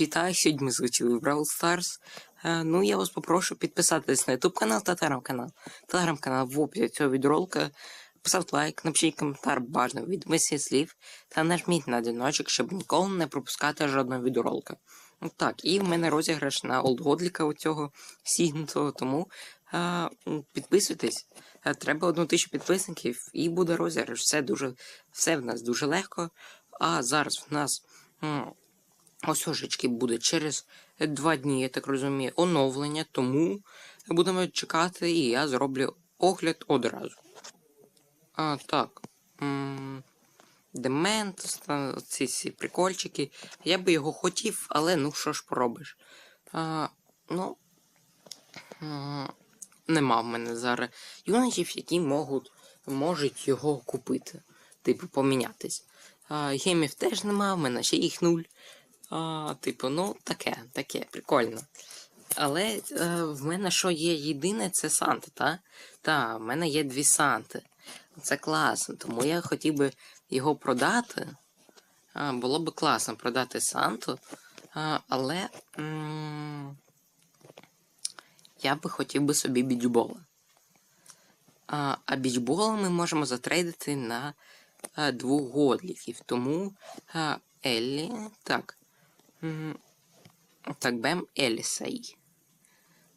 Китай, сьогодні ми звучили в Brawl Stars. Е, ну, я вас попрошу підписатись на YouTube канал та телеграм-канал. Телеграм-канал в описі цього відеоролика. Поставте лайк, напишіть коментар бажано від мислі слів та нажміть на дзвіночок, щоб ніколи не пропускати жодного відеоролика. Ну, Так, і в мене розіграш на олдгодліка у цього сігнутого, тому е, підписуйтесь. Е, Треба одну тисячу підписників і буде розіграш. Все дуже, все в нас дуже легко. А зараз в нас ось ожечки буде через два дні, я так розумію, оновлення, тому будемо чекати, і я зроблю огляд одразу. А, так. Демент, ці всі прикольчики. Я би його хотів, але ну що ж поробиш. А, ну. м, Нема в мене зараз юнітів, які можуть, можуть його купити. Типу, помінятись. А, гемів теж нема, в мене ще їх нуль. А, типу, ну, таке, таке, прикольно. Але е, в мене що є єдине, це Санта, та? Та, в мене є дві Санти. Це класно, тому я хотів би його продати. А, було б класно продати Санту. А, але м- я би хотів би собі бічбола. А, а бічбола ми можемо затрейдити на а, двох годліків. Тому а, Еллі. Так. Так, бем Елісай.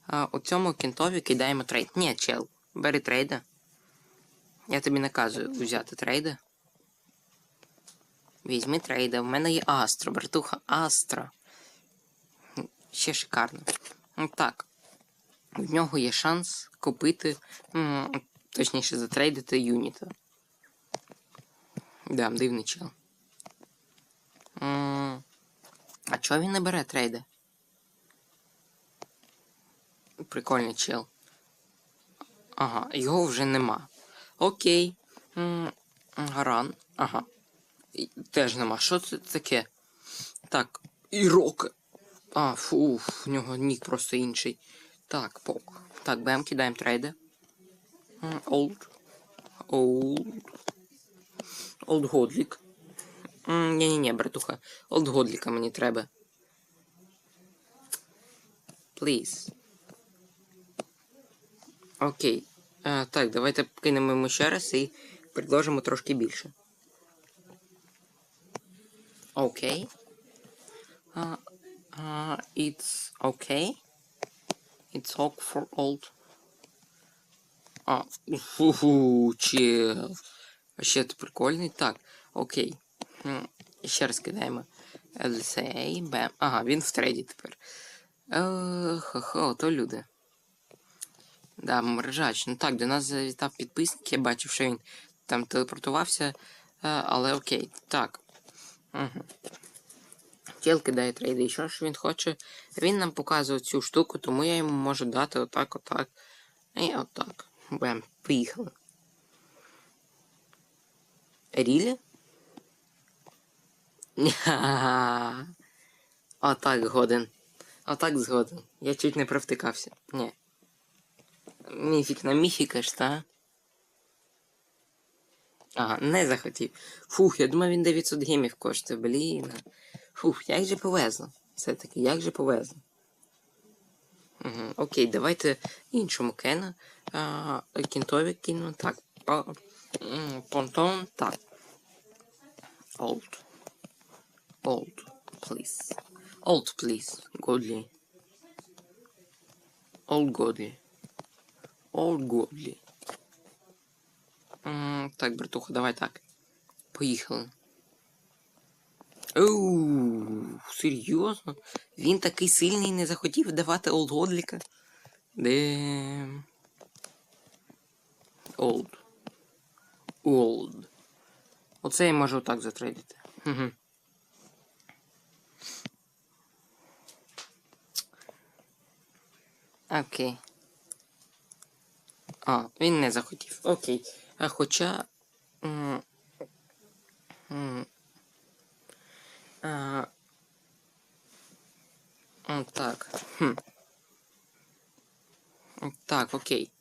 А, у цьому кінтові кидаємо трейд. Ні, чел, бери трейда. Я тобі наказую взяти трейда. Візьми трейда. В мене є Астро, братуха, Астро. Ще шикарно. Ну, Так. В нього є шанс купити, точніше, затрейдити юніта. Да, дивний чел. А чого він не бере трейди? Прикольний чел. Ага, його вже нема. Окей. Гаран. Ага. І Теж нема. Що це таке? Так, Ірок. А, фу, в нього нік просто інший. Так, пок. Так, бем, кидаємо трейди. Олд. Олд. Олд Годлік. Ні-ні-ні, братуха. Олд Годліка мені треба. Please. Окей. Так, давайте кинемо йому ще раз і предложимо трошки більше. Окей. It's okay. It's ok for old. А, фу, чел. Ще ти прикольний. Так, окей. Ще раз кидаємо. LCA, бем. Ага, він в трейді тепер. Хо-хо, то люди. Да, мрежач. Ну так, до нас завітав підписник, я бачив, що він там телепортувався, е, але окей. Так. Угу. Тіл кидає трейди. І що ж він хоче? Він нам показує цю штуку, тому я йому можу дати отак, отак. І отак. Бем, поїхали. Рілі? Ня. Отак годен. Отак згоден. Я чуть не провтикався. Ні. Міфік на міфіка ж, та? Ага, не захотів. Фух, я думав, він 900 гемів коштує, блін. Фух, як же повезло. Все-таки, як же повезло. Угу, окей, давайте іншому кена. А, кінтові кину. Так. Понтон. Так. Old. Old, please. Old, please. Godly. Old Godly. Old Godly. М, Так, братуха, давай так. Поїхали. Оу, серйозно? Він такий сильний не захотів давати Олд Годліка? Де. Олд. Олд. Оце я можу так затрейдити. Угу. Окей. А, він не захотів. Окей. А хоча. м, а, так. Хм. Так, окей.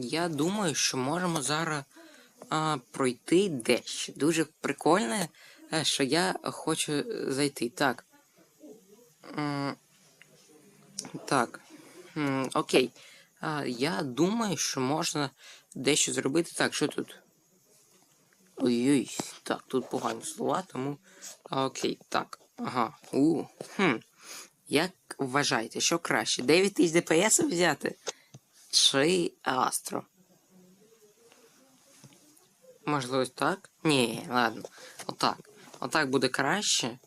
Я думаю, що можемо зараз а, пройти дещо. Дуже прикольне, е, що я хочу е, зайти. Так. Так. Окей. Я думаю, що можна дещо зробити. Так, що тут? Ой-ой, так, тут погані слова, тому. Окей, так. Ага. У. Хм. Як вважаєте, що краще? 9000 ДПС взяти? Чи Астро? Можливо, так? Ні, ладно. Отак. Отак буде краще.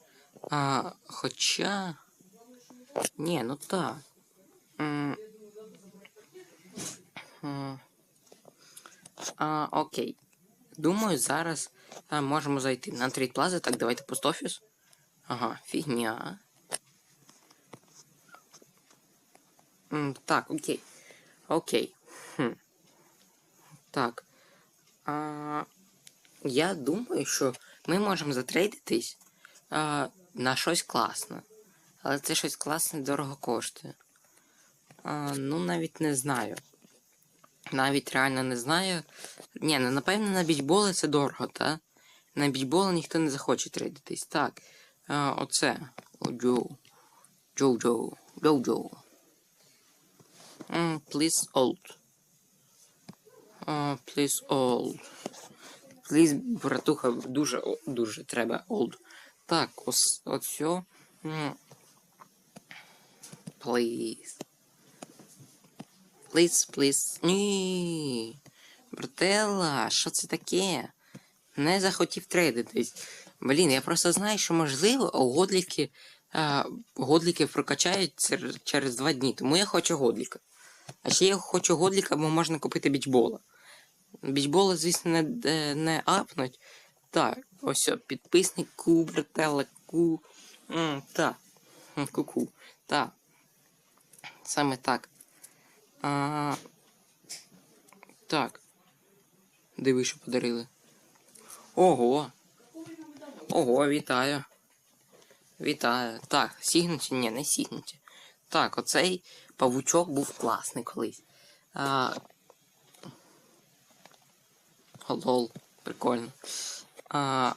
А, хоча. Ні, ну. М. А, окей. Думаю, зараз а, можемо зайти на трейд плаза. Так, давайте пост-офіс. Ага, фігня. Так, окей. Окей. Хм. Так. А, я думаю, що ми можемо затрейдитись а, на щось класне. Але це щось класне дорого коштує. А, ну, навіть не знаю. Навіть реально не знаю. Ні, ну напевно на бічболи це дорого, та? На бічболи ніхто не захоче трейдитись. Так. А, оце. О. Джоу Джоу. Джоу Джоу. Mm, please old. Please old. Please, братуха, дуже, дуже треба old. Так, ось, от все. Please. Please, please. Ні. Брателла, що це таке? Не захотів трейдитись. Блін, я просто знаю, що можливо годліки, а, годліки прокачають через два дні, тому я хочу годліка. А ще я хочу годліка, бо можна купити бічбола. Бічбола, звісно, не, е, не апнуть. Так, ось підписник ку, брателла, ку. М. Ку-ку. Так. Саме так. А, так. Диви, що подарили. Ого. Ого, вітаю. Вітаю. Так, сігнуті? Ні, не сігнуті. Так, оцей павучок був класний колись. А... Лол, прикольно. А...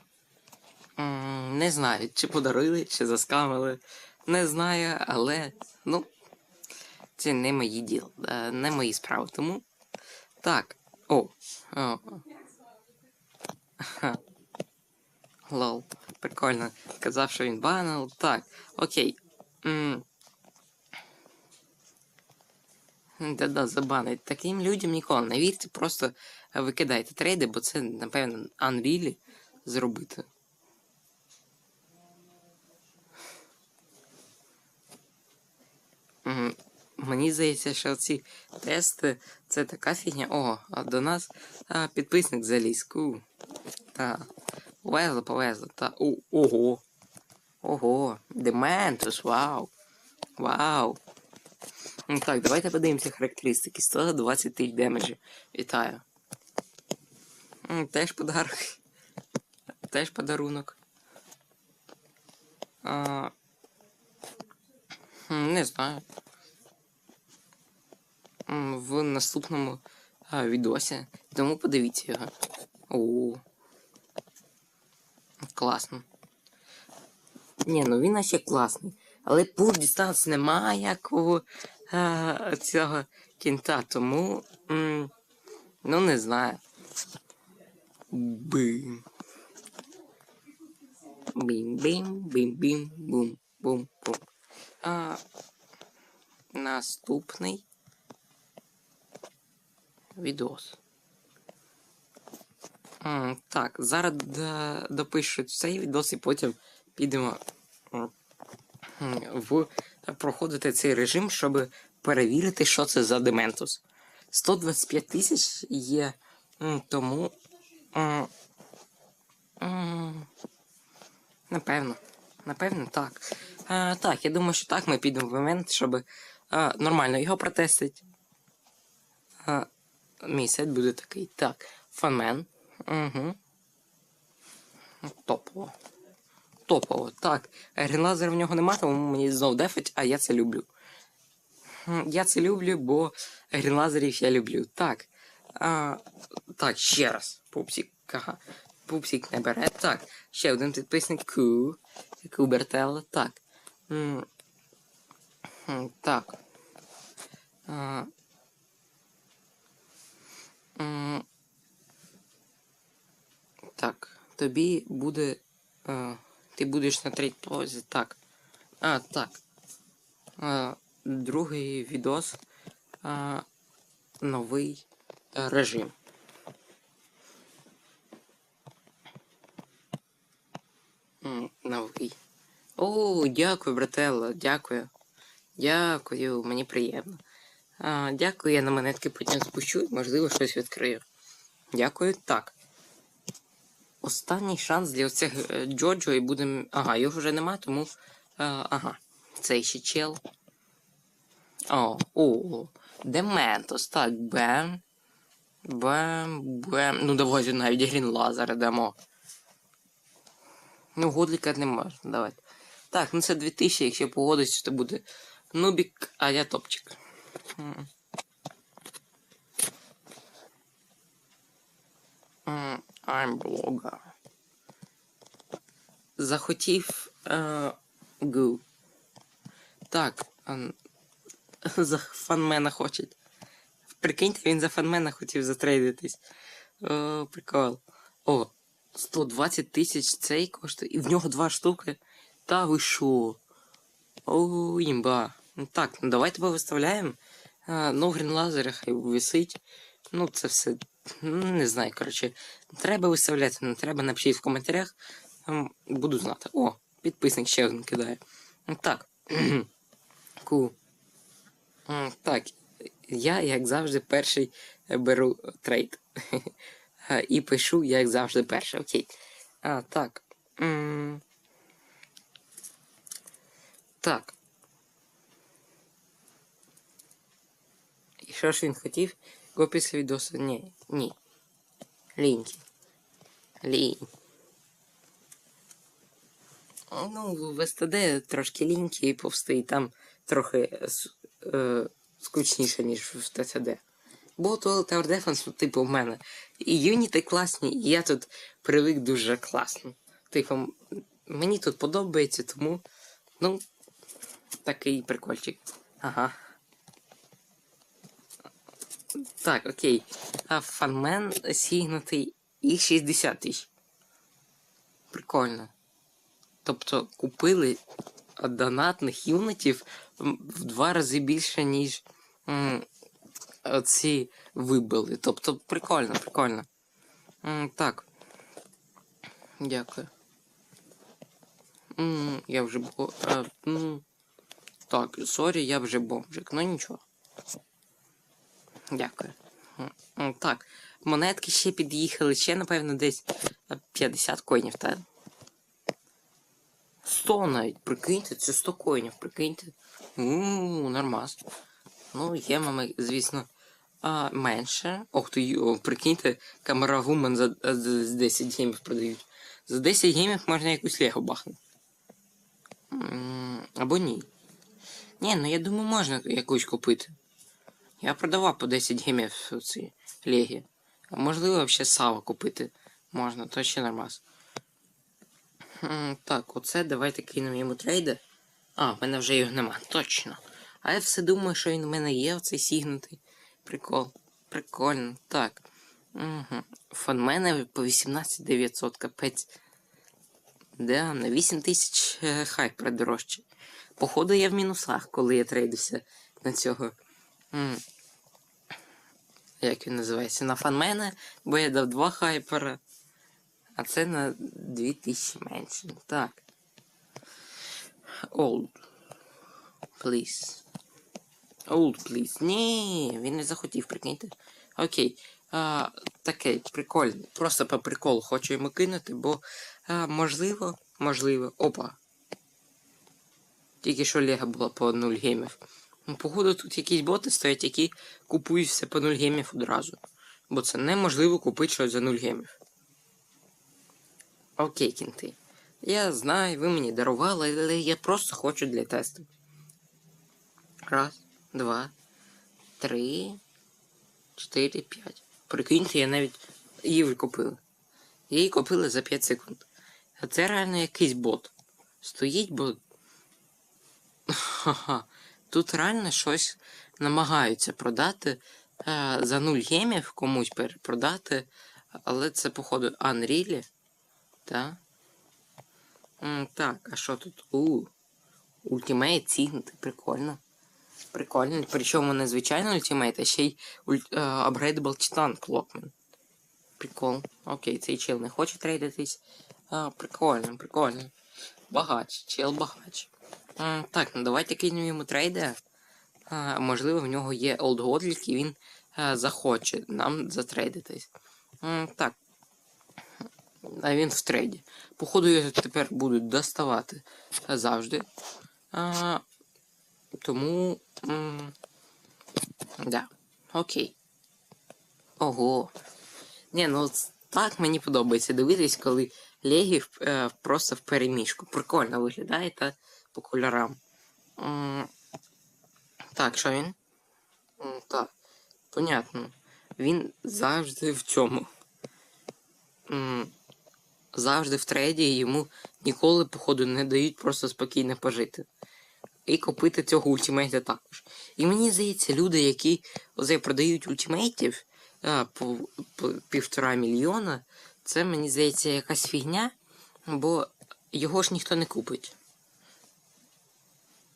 Не знаю, чи подарили, чи заскамили. Не знаю, але ну. Це не мої діл, е, не мої справи. Тому. Так. О. о. Лол. Прикольно. Казав, що він банив. Так, окей. Да-да, забанить. Таким людям ніколи не вірте, просто викидайте трейди, бо це, напевно, Unreal зробити. М, Мені здається, що ці тести це така фігня. О, а до нас а, підписник заліз. Ку. Та. Повезло, повезло. Та. О, ого. Ого. Дементус, вау. Вау. Ну так, давайте подивимося характеристики. 120 тисяч демеджі. Вітаю. Теж подарок. Теж подарунок. А... Не знаю. В наступному а, відосі. Тому подивіться його. О. Класно. Ні, ну він ще класний. Але пуш дистанс немає у а, цього кінта, тому. М, ну не знаю. Бим. Бім-бім, бім-бім, бум, бум, бум. А, наступний відос. Так, зараз до- допишу цей відос і потім підемо в проходити цей режим, щоб перевірити, що це за Дементус. 125 тисяч є, тому. Напевно. Напевно, так. А, так, я думаю, що так ми підемо в момент, щоб а, нормально його протестити. А, мій сет буде такий. Так, фанмен. Угу. Топово. Топово. Так. Грінлазер в нього нема, тому мені знов дефить, а я це люблю. Я це люблю, бо грінлазерів я люблю. Так. А, так, ще раз. Пупсик. Ага. Пупсик не бере. Так, ще один підписник Ку. Кубертелла. Так. М, м, Так. А, Так, тобі буде. А, ти будеш на третій позі. Так. А, так. А, другий відос. А, новий е, режим. Новий. О, дякую, брателло, дякую. Дякую, мені приємно. А, дякую, я на монетки потім спущу, і, можливо, щось відкрию. Дякую, так. Останній шанс для оцих е, Джоджо і будемо. Ага, його вже нема, тому. е, ага. Цей ще чел. О, о, Дементос, так, бем. Бем, бем. Ну давайте навіть грін лазер дамо. Ну, годліка не можна, давайте. Так, ну це 2000, якщо погодиться, то буде Нубік, а я топчик. I'm blogger. Захотів е, гу. Так. ем, за фанмена хочуть. Прикиньте, він за фанмена хотів затрейдитись. О, прикол. О, 120 тисяч цей коштує. І в нього два штуки. Та ви шо? О, імба. Ну так, ну давайте повиставляємо. А, ну, грін лазер хай висить. Ну, це все. ну, Не знаю, коротше. Треба виставляти, не треба, напишіть в коментарях. Ем, Буду знати. О, підписник ще один кидає. Ну, Так. Ку. Так, я, як завжди, перший беру трейд. І пишу, як завжди, перший. Окей. А, так. Так. Що ж він хотів? Го після відосу? Ні. Ні. Ліньки. Лінь. Ну, в СТД трошки ліньки і повстий, там трохи е, скучніше, ніж в ТЦД. Бо то Tower Defense, ну, типу, в мене. І юніти класні, і я тут привик дуже класно. Типу, мені тут подобається, тому. Ну, такий прикольчик. Ага. Так, окей. А фанмен сігнутий і 60 тисяч. Прикольно. Тобто купили донатних юнитів в два рази більше, ніж м, оці вибили. Тобто прикольно, прикольно. М, так. Дякую. М, я вже. А, м, так, сорі, я вже бомжик, ну нічого. Дякую. Так, монетки ще під'їхали, ще, напевно, десь е, 50 коїнів, так? 100 навіть, прикиньте, це 100 коїнів, прикиньте. Ууу, нормас. Ну, є мами, звісно, а, менше. Ох ти, о, прикиньте, камера Woman за, за, за 10 геймів продають. За 10 геймів можна якусь лего бахнути. Або ні. Ні, ну я думаю, можна якусь купити. Я продавав по 10 геймів ці легі. А можливо, взагалі сава купити можна, то ще нормас. Так, оце давайте кинемо йому трейди. А, в мене вже його нема, точно. А я все думаю, що він у мене є, оцей сігнутий. Прикол. Прикольно. Так. Угу. Фон мене по 18 900, капець. Да, на 8 тисяч е, хайпер. Походу, я в мінусах, коли я трейдився на цього. Як він називається? На фанмена, бо я дав 2 хайпера. А це на 2000 менше. Так. Old. Please. Old, please. Ні, він не захотів, прикиньте. Окей. А, таке, прикольне. Просто по приколу хочу йому кинути, бо а, можливо, можливо. Опа. Тільки що Лего була по 0 геймів. Ну, походу, тут якісь боти стоять, які купують все по 0 геймів одразу. Бо це неможливо купити щось за 0 геймів. Окей, кінти. Я знаю, ви мені дарували, але я просто хочу для тесту. Раз, два, три, чотири, п'ять. Прикиньте, я навіть її купила. Її купили за 5 секунд. А це реально якийсь бот. Стоїть бот. Ха-ха. Тут реально щось намагаються продати е, за 0 гемів комусь перепродати. Але це, походу, Unreal. Так. Так, а що тут? У. Ультимейт цігнути, прикольно. Прикольно. Причому не звичайно ультимейт, а ще й апгрейдабл титан Клокмен. Прикол. Окей, цей чел не хоче трейдитись. А, прикольно, прикольно. Багач, чел багач. Так, ну давайте кинемо йому трейди. А, можливо, в нього є олдгодлік і він захоче нам затрейдитись. Так. А він в трейді. Походу, його тепер будуть доставати завжди. Тому. Да. Окей. Ого. Ні, ну так мені подобається дивитись, коли легі е, просто в переміжку. Прикольно виглядає та по кольорам. Так, що він? Так, понятно. Він завжди в цьому. Завжди в трейді і йому ніколи, походу, не дають просто спокійно пожити. І купити цього ультимейта також. І мені здається, люди, які оце продають ультимейтів а, по, по півтора мільйона, це мені здається якась фігня, бо його ж ніхто не купить.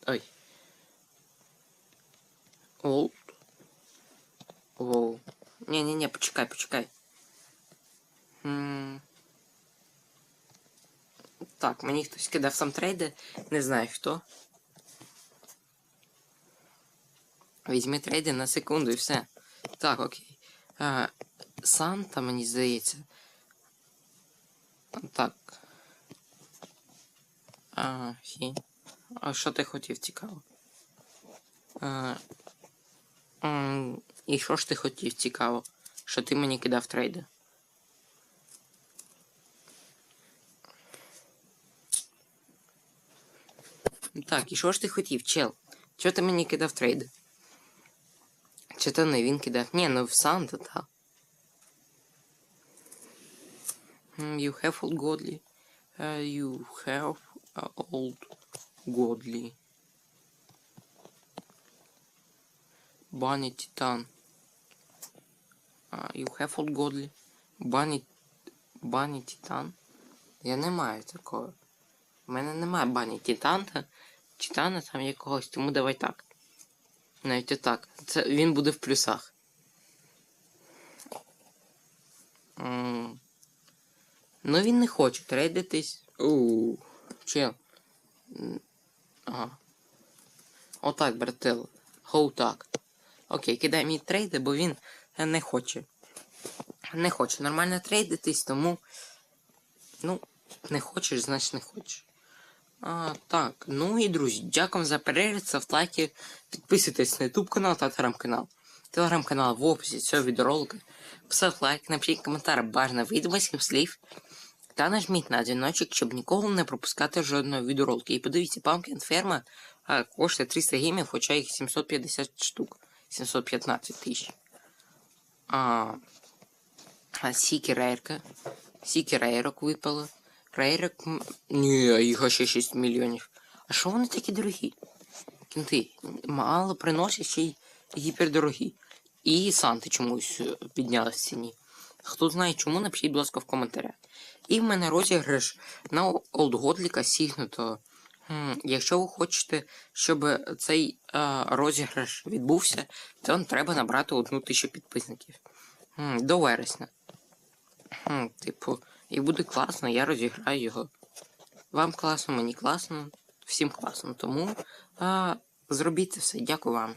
Ой. Олд. Воу. Ні-ні-ні, почекай, почекай. М. Так, мені хтось кидав сам трейди, не знаю хто. Візьми трейди на секунду і все. Так, окей. А, Санта, мені здається. Так. А, хі. А що ти хотів цікаво? А, м, і що ж ти хотів цікаво? Що ти мені кидав трейди? Так, і що ж ти хотів, чел? Чого ти мені кидав трейди? Чи то не він кидав? Ні, ну в Санта, так. You have old godly. Uh, you have uh, old Uh, you have old godly. Bunny... Bunny Titan. Я не маю такого. У мене немає бані Титана. Титана там якогось, тому давай так. Навіть отак. Це він буде в плюсах. Ну він не хоче трейдитись. Ууу. Чел. Ага. Отак, брател. Хоу так. Окей, кидай мій трейди, бо він не хоче. Не хоче нормально трейдитись, тому. Ну, не хочеш, значить не хочеш. А, так, ну і друзі, дякую за перегляд, ставте лайки, підписуйтесь на YouTube канал та телеграм-канал. Телеграм-канал в описі цього відеоролика. Поставте лайк, напишіть коментар бажано відомості слів. Та нажміть на дзвіночок, щоб ніколи не пропускати жодного відеоролика. І подивіться, Pumpkin Ferma коштує 300 гемів, хоча їх 750 штук. 715 тисяч. Сікі Рейрка. Сікі Рейрок випало. Рейрок. Ні, їх ще 6 мільйонів. А що вони такі дорогі? Кінти, мало приносять ще й гіпердорогі. І Санти чомусь підняли в ціні. Хто знає чому, напишіть, будь ласка, в коментарях. І в мене розіграш на Олдгодліка сігнуто. М, Якщо ви хочете, щоб цей е, розіграш відбувся, то вам треба набрати одну тисячу підписників. До вересня. Типу, і буде класно, я розіграю його. Вам класно, мені класно, всім класно. Тому а, зробіть це все. Дякую вам.